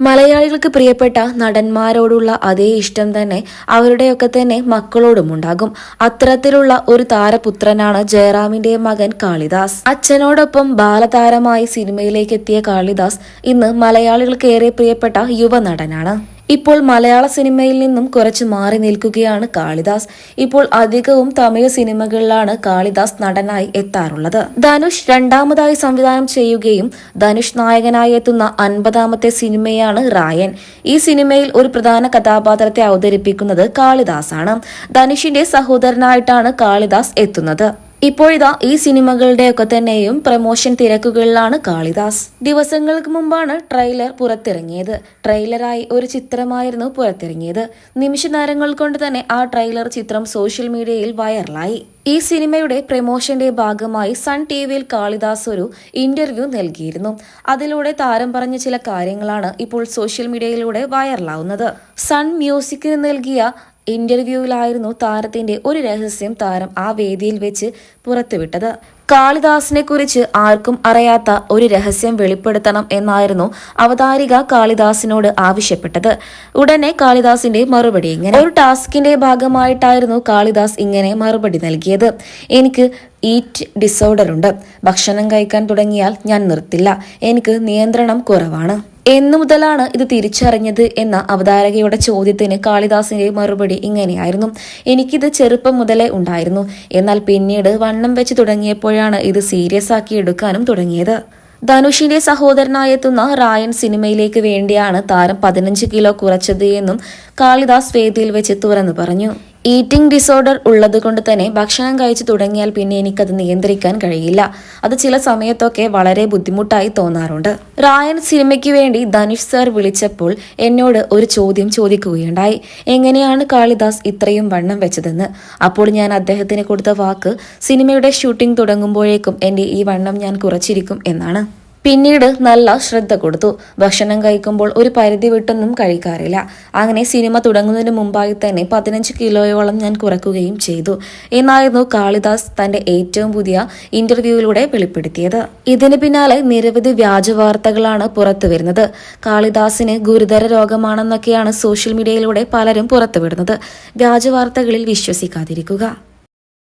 മലയാളികൾക്ക് പ്രിയപ്പെട്ട നടന്മാരോടുള്ള അതേ ഇഷ്ടം തന്നെ അവരുടെയൊക്കെ തന്നെ മക്കളോടും ഉണ്ടാകും അത്തരത്തിലുള്ള ഒരു താരപുത്രനാണ് ജയറാമിന്റെ മകൻ കാളിദാസ്. അച്ഛനോടൊപ്പം ബാലതാരമായി സിനിമയിലേക്ക് എത്തിയ കാളിദാസ് ഇന്ന് മലയാളികൾക്ക് ഏറെ പ്രിയപ്പെട്ട യുവനടനാണ്. ഇപ്പോൾ മലയാള സിനിമയിൽ നിന്നും കുറച്ച് മാറി നിൽക്കുകയാണ് കാളിദാസ്. ഇപ്പോൾ അധികവും തമിഴ് സിനിമകളിലാണ് കാളിദാസ് നടനായി എത്താറുള്ളത്. ധനുഷ് രണ്ടാമതായി സംവിധാനം ചെയ്യുകയും ധനുഷ് നായകനായി എത്തുന്ന അൻപതാമത്തെ സിനിമയാണ് റായൻ. ഈ സിനിമയിൽ ഒരു പ്രധാന കഥാപാത്രത്തെ അവതരിപ്പിക്കുന്നത് കാളിദാസാണ്. ധനുഷിന്റെ സഹോദരനായിട്ടാണ് കാളിദാസ് എത്തുന്നത്. ഇപ്പോഴിതാ ഈ സിനിമകളുടെയൊക്കെ തന്നെയും പ്രമോഷൻ തിരക്കുകളിലാണ് കാളിദാസ്. ദിവസങ്ങൾക്ക് മുമ്പാണ് ട്രെയിലർ പുറത്തിറങ്ങിയത്. ട്രെയിലറായി ഒരു ചിത്രമായിരുന്നു പുറത്തിറങ്ങിയത്. നിമിഷ നേരങ്ങൾ കൊണ്ട് തന്നെ ആ ട്രെയിലർ ചിത്രം സോഷ്യൽ മീഡിയയിൽ വൈറലായി. ഈ സിനിമയുടെ പ്രമോഷന്റെ ഭാഗമായി സൺ ടി വിയിൽ കാളിദാസ് ഒരു ഇന്റർവ്യൂ നൽകിയിരുന്നു. അതിലൂടെ താരം പറഞ്ഞ ചില കാര്യങ്ങളാണ് ഇപ്പോൾ സോഷ്യൽ മീഡിയയിലൂടെ വൈറലാവുന്നത്. സൺ മ്യൂസിക്കിന് നൽകിയ ഇന്റർവ്യൂവിലായിരുന്നു താരത്തിന്റെ ഒരു രഹസ്യം താരം ആ വേദിയിൽ വെച്ച് പുറത്തുവിട്ടത്. കാളിദാസിനെ കുറിച്ച് ആർക്കും അറിയാത്ത ഒരു രഹസ്യം വെളിപ്പെടുത്തണം എന്നായിരുന്നു അവതാരിക കാളിദാസിനോട് ആവശ്യപ്പെട്ടത്. ഉടനെ കാളിദാസിന്റെ മറുപടി ഇങ്ങനെ ഒരു ടാസ്കിന്റെ ഭാഗമായിട്ടായിരുന്നു കാളിദാസ് ഇങ്ങനെ മറുപടി നൽകിയത്. എനിക്ക് ഈറ്റ് ഡിസോർഡർ ഉണ്ട് ഭക്ഷണം കഴിക്കാൻ തുടങ്ങിയാൽ ഞാൻ നിർത്തില്ല. എനിക്ക് നിയന്ത്രണം കുറവാണ്. എന്നു മുതലാണ് ഇത് തിരിച്ചറിഞ്ഞത് എന്ന അവതാരകയുടെ ചോദ്യത്തിന് കാളിദാസിന്റെ മറുപടി ഇങ്ങനെയായിരുന്നു. എനിക്കിത് ചെറുപ്പം മുതലേ ഉണ്ടായിരുന്നു. എന്നാൽ പിന്നീട് വണ്ണം വെച്ച് തുടങ്ങിയപ്പോഴാണ് ഇത് സീരിയസ് ആക്കി എടുക്കാനും തുടങ്ങിയത്. ധനുഷിന്റെ സഹോദരനായി എത്തുന്ന റായൻ സിനിമയിലേക്ക് വേണ്ടിയാണ് താരം പതിനഞ്ച് കിലോ കുറച്ചത് എന്നും കാളിദാസ് വേദിയിൽ വെച്ച് തുറന്നു പറഞ്ഞു. ഈറ്റിംഗ് ഡിസോർഡർ ഉള്ളതുകൊണ്ട് തന്നെ ഭക്ഷണം കഴിച്ചു തുടങ്ങിയാൽ പിന്നെ എനിക്കത് നിയന്ത്രിക്കാൻ കഴിയില്ല. അത് ചില സമയത്തൊക്കെ വളരെ ബുദ്ധിമുട്ടായി തോന്നാറുണ്ട്. റായൻ സിനിമയ്ക്ക് വേണ്ടി ധനുഷ് സർ വിളിച്ചപ്പോൾ എന്നോട് ഒരു ചോദ്യം ചോദിക്കുകയുണ്ടായി. എങ്ങനെയാണ് കാളിദാസ് ഇത്രയും വണ്ണം വെച്ചതെന്ന്? അപ്പോൾ ഞാൻ അദ്ദേഹത്തിന് കൊടുത്ത വാക്ക് സിനിമയുടെ ഷൂട്ടിംഗ് തുടങ്ങുമ്പോഴേക്കും എന്റെ ഈ വണ്ണം ഞാൻ കുറച്ചിരിക്കും എന്നാണ്. പിന്നീട് നല്ല ശ്രദ്ധ കൊടുത്തു. ഭക്ഷണം കഴിക്കുമ്പോൾ ഒരു പരിധി വിട്ടൊന്നും കഴിക്കാറില്ല. അങ്ങനെ സിനിമ തുടങ്ങുന്നതിന് മുമ്പായി തന്നെ പതിനഞ്ച് കിലോയോളം ഞാൻ കുറക്കുകയും ചെയ്തു. എന്നായിരുന്നു കാളിദാസ് തന്റെ ഏറ്റവും പുതിയ ഇന്റർവ്യൂവിലൂടെ വെളിപ്പെടുത്തിയത്. ഇതിന് പിന്നാലെ നിരവധി വ്യാജ വാർത്തകളാണ് പുറത്തു വരുന്നത്. കാളിദാസിന് ഗുരുതര രോഗമാണെന്നൊക്കെയാണ് സോഷ്യൽ മീഡിയയിലൂടെ പലരും പുറത്തുവിടുന്നത്. വ്യാജ വാർത്തകളിൽ വിശ്വസിക്കാതിരിക്കുക.